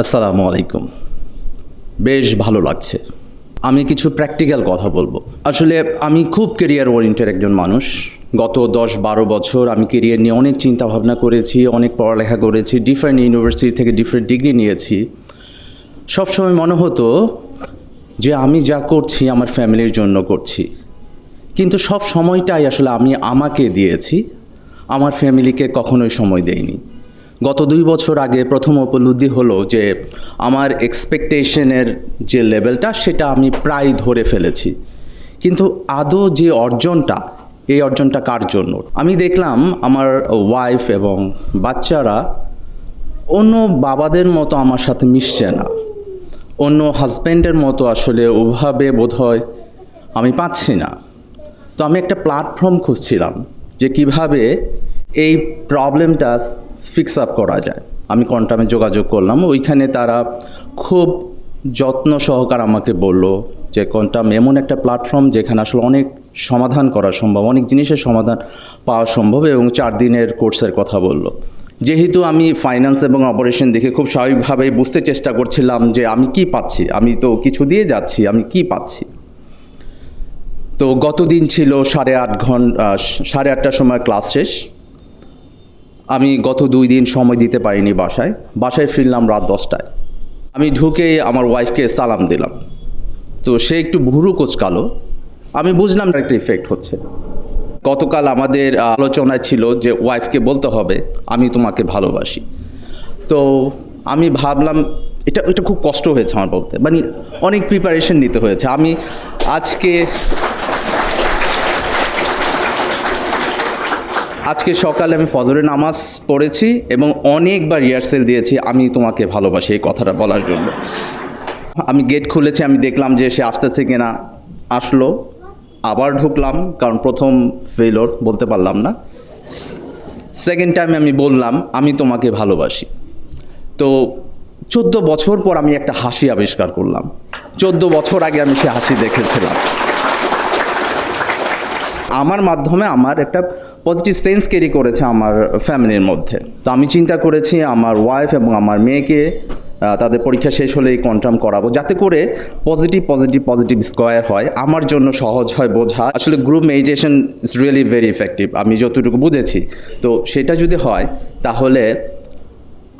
আসসালামু আলাইকুম। বেশ ভালো লাগছে। আমি কিছু প্র্যাকটিক্যাল কথা বলব। আসলে আমি খুব কেরিয়ার ওরিয়েন্টেড একজন মানুষ। গত দশ বারো বছর আমি কেরিয়ার নিয়ে অনেক চিন্তা ভাবনা করেছি, অনেক পড়ালেখা করেছি ডিফারেন্ট ইউনিভার্সিটি থেকে ডিফারেন্ট ডিগ্রি নিয়েছি। সবসময় মনে হতো যে আমি যা করছি আমার ফ্যামিলির জন্য করছি। কিন্তু সব সময়টাই আসলে আমি আমাকে দিয়েছি। আমার ফ্যামিলিকে কখনোই সময় দেইনি। গত দুই বছর আগে প্রথম উপলব্ধি হলো যে আমার এক্সপেকটেশনের যে লেভেলটা সেটা আমি প্রায় ধরে ফেলেছি। কিন্তু আদৌ যে অর্জনটা, এই অর্জনটা কার জন্য? আমি দেখলাম আমার ওয়াইফ এবং বাচ্চারা অন্য বাবাদের মতো আমার সাথে মিশছে না। অন্য হাজব্যান্ডের মতো আসলে ওভাবে বোধহয় আমি পাচ্ছি না। তো আমি একটা প্ল্যাটফর্ম খুঁজছিলাম যে কীভাবে এই প্রবলেমটা ফিক্স আপ করা যায়। আমি কন্টামে যোগাযোগ করলাম, ওইখানে তারা খুব যত্ন সহকার আমাকে বলল যে কন্টাম এমন একটা প্ল্যাটফর্ম যেখানে আসলে অনেক সমাধান করা সম্ভব, অনেক জিনিসের সমাধান পাওয়া সম্ভব এবং চার দিনের কোর্সের কথা বলল। যেহেতু আমি ফাইন্যান্স এবং অপারেশন দেখে খুব স্বাভাবিকভাবেই বুঝতে চেষ্টা করছিলাম যে আমি কি পাচ্ছি, আমি তো কিছু দিয়ে যাচ্ছি, আমি কি পাচ্ছি। তো গত দিন ছিল সাড়ে আট ঘণ্টা সাড়ে আটটার সময় ক্লাস শেষ। আমি গত দুই দিন সময় দিতে পারিনি বাসায়। বাসায় ফিরলাম রাত দশটায়। আমি ঢুকে আমার ওয়াইফকে সালাম দিলাম। তো সে একটু ভুরু কোচকালো। আমি বুঝলাম একটা ইফেক্ট হচ্ছে। গতকাল আমাদের আলোচনায় ছিল যে ওয়াইফকে বলতে হবে, আমি তোমাকে ভালোবাসি। তো আমি ভাবলাম, এটা এটা খুব কষ্ট হয়েছে আমার বলতে। মানে অনেক প্রিপারেশন নিতে হয়েছে। আমি আজকে আজকে সকালে আমি ফজরের নামাজ পড়েছি এবং অনেকবার রিহার্সেল দিয়েছি। আমি তোমাকে ভালোবাসি এই কথাটা বলার জন্য। আমি গেট খুলেছি, আমি দেখলাম যে সে আসতেছে কিনা। আসলো, আবার ঢুকলাম, কারণ প্রথম ফেলোর বলতে পারলাম না। সেকেন্ড টাইম আমি বললাম, আমি তোমাকে ভালোবাসি। তো চোদ্দ বছর পর আমি একটা হাসি আবিষ্কার করলাম। চোদ্দ বছর আগে আমি সে হাসি দেখেছিলাম। আমার মাধ্যমে আমার একটা পজিটিভ সেন্স ক্যারি করেছে আমার ফ্যামিলির মধ্যে। তো আমি চিন্তা করেছি আমার ওয়াইফ এবং আমার মেয়েকে তাদের পরীক্ষা শেষ হলেই কনফার্ম করাবো, যাতে করে পজিটিভ পজিটিভ পজিটিভ স্কোয়ার হয়, আমার জন্য সহজ হয় বোঝা। আসলে group meditation is really very effective আমি যতটুকু বুঝেছি। তো সেটা যদি হয়, তাহলে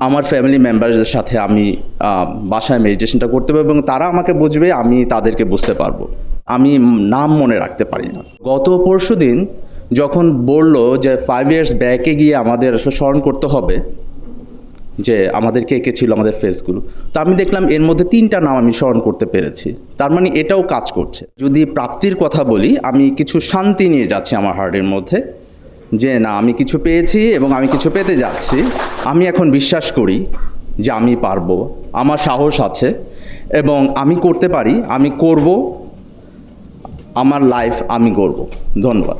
আমার ফ্যামিলি মেম্বারদের সাথে আমি বাসায় মেডিটেশনটা করতে পারব এবং তারা আমাকে বুঝবে, আমি তাদেরকে বুঝতে পারব। আমি নাম মনে রাখতে পারি না। গত পরশু দিন যখন বলল যে ফাইভ ইয়ার্স ব্যাকে গিয়ে আমাদের স্মরণ করতে হবে যে আমাদের কে কে ছিল আমাদের ফেসগুলো তো আমি দেখলাম এর মধ্যে তিনটা নাম আমি স্মরণ করতে পেরেছি। তার মানে এটাও কাজ করছে। যদি প্রাপ্তির কথা বলি, আমি কিছু শান্তি নিয়ে যাচ্ছি আমার হার্টের মধ্যে, যে না, আমি কিছু পেয়েছি এবং আমি কিছু পেতে যাচ্ছি। আমি এখন বিশ্বাস করি যে আমি পারব, আমার সাহস আছে এবং আমি করতে পারি, আমি করব আমার লাইফ আমি করব ধন্যবাদ।